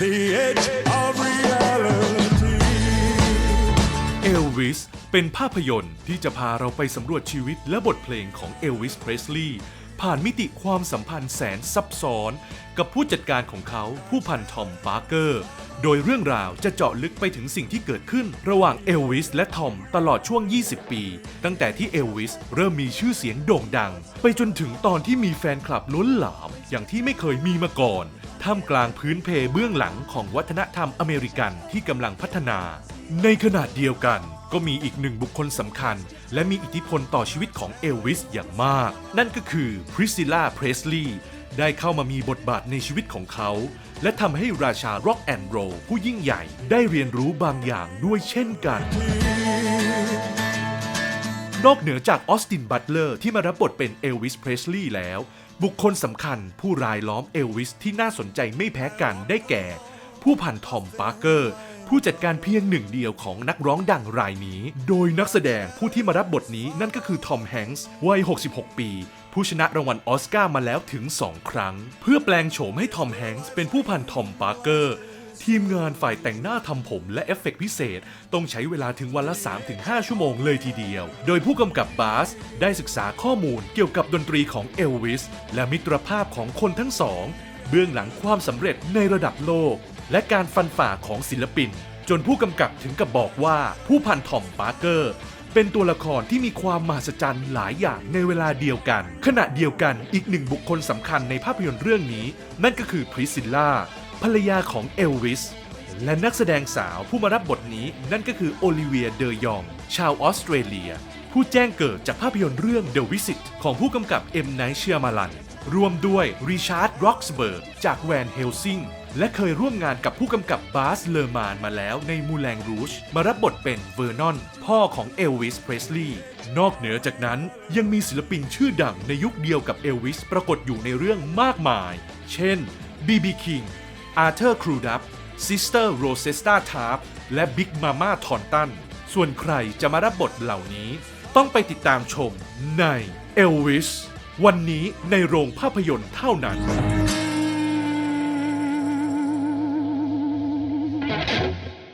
the edge of reality. เอลวิสเป็นภาพยนตร์ที่จะพาเราไปสำรวจชีวิตและบทเพลงของเอลวิสเพรสลีย์ผ่านมิติความสัมพันธ์แสนซับซ้อน กับผู้จัดการของเขาผู้พันทอมปาร์เกอร์ โดยเรื่องราวจะเจาะลึกไปถึงสิ่งที่เกิดขึ้น ระหว่างเอลวิสและทอมตลอดช่วง 20 ปี ตั้งแต่ที่เอลวิสเริ่มมีชื่อเสียงโด่งดัง ไปจนถึงตอนที่มีแฟนคลับล้นหลามอย่างที่ไม่เคยมีมาก่อน ท่ามกลางพื้นเพเบื้องหลังของวัฒนธรรมอเมริกันที่กำลังพัฒนา ในขณะเดียวกันก็มีอีกหนึ่งบุคคลสำคัญ และมีอิทธิพลต่อชีวิตของเอลวิสอย่างมาก นั่นก็คือพริซิล่าเพรสลีย์ได้เข้ามามีบทบาทในชีวิตของเขา และทำให้ราชาร็อกแอนด์โรผู้ยิ่งใหญ่ได้เรียนรู้บางอย่างด้วยเช่นกัน นอกเหนือจากออสตินบัตเลอร์ที่มารับบทเป็นเอลวิสเพรสลีย์แล้ว บุคคลสำคัญผู้รายล้อมเอลวิสที่น่าสนใจไม่แพ้กันได้แก่ ผู้พันทอมปาร์เกอร์ ผู้จัดการเพียงหนึ่งเดียวของนักร้องดังรายนี้ โดยนักแสดงผู้ที่มารับบทนี้นั่นก็คือทอมแฮงส์วัย 66 ปี ผู้ชนะรางวัลออสการ์มาแล้วถึง 2 ครั้ง เพื่อแปลงโฉมให้ทอมแฮงส์เป็นผู้พันทอมปาร์เกอร์ ทีมงานฝ่ายแต่งหน้าทำผมและเอฟเฟกต์พิเศษ ต้องใช้เวลาถึงวันละ 3-5 ชั่วโมงเลยทีเดียว โดยผู้กำกับบาสได้ศึกษาข้อมูลเกี่ยวกับดนตรีของเอลวิสและมิตรภาพของคนทั้งสอง เบื้องหลังความสำเร็จในระดับโลก และการฟันฝ่าของศิลปิน จนผู้กำกับถึงกับบอกว่าผู้พันทอมปาร์เกอร์เป็นตัวละครที่มีความมหัศจรรย์หลายอย่างในเวลาเดียวกัน ขณะเดียวกันอีกหนึ่งบุคคลสำคัญในภาพยนตร์เรื่องนี้ นั่นก็คือพริซิลล่า ภรรยาของเอลวิส และนักแสดงสาวผู้มารับบทนี้นั่นก็คือโอลิเวียเดยอง ชาวออสเตรเลีย ผู้แจ้งเกิดจากภาพยนตร์เรื่อง The Visit ของผู้กำกับเอ็มไนเชียมาลันรวมด้วยริชาร์ดร็อกสเบิร์กจากแวนเฮลซิงและเคยร่วมงานกับผู้กำกับบาสเลอร์มานมาแล้วในมูแลงรูชมารับบทเป็นเวอร์นอน พ่อของเอลวิสเพรสลีย์นอกเหนือจากนั้นยังมีศิลปินชื่อดังในยุคเดียวกับเอลวิสปรากฏอยู่ในเรื่องมากมาย เช่น B.B. King อาร์เธอร์ครูดับซิสเตอร์โรเซสตาทาร์ปและบิ๊กมาม่าทอนตัน ส่วนใครจะมารับบทเหล่านี้ ต้องไปติดตามชมใน Elvis วันนี้ในโรงภาพยนตร์เท่านั้น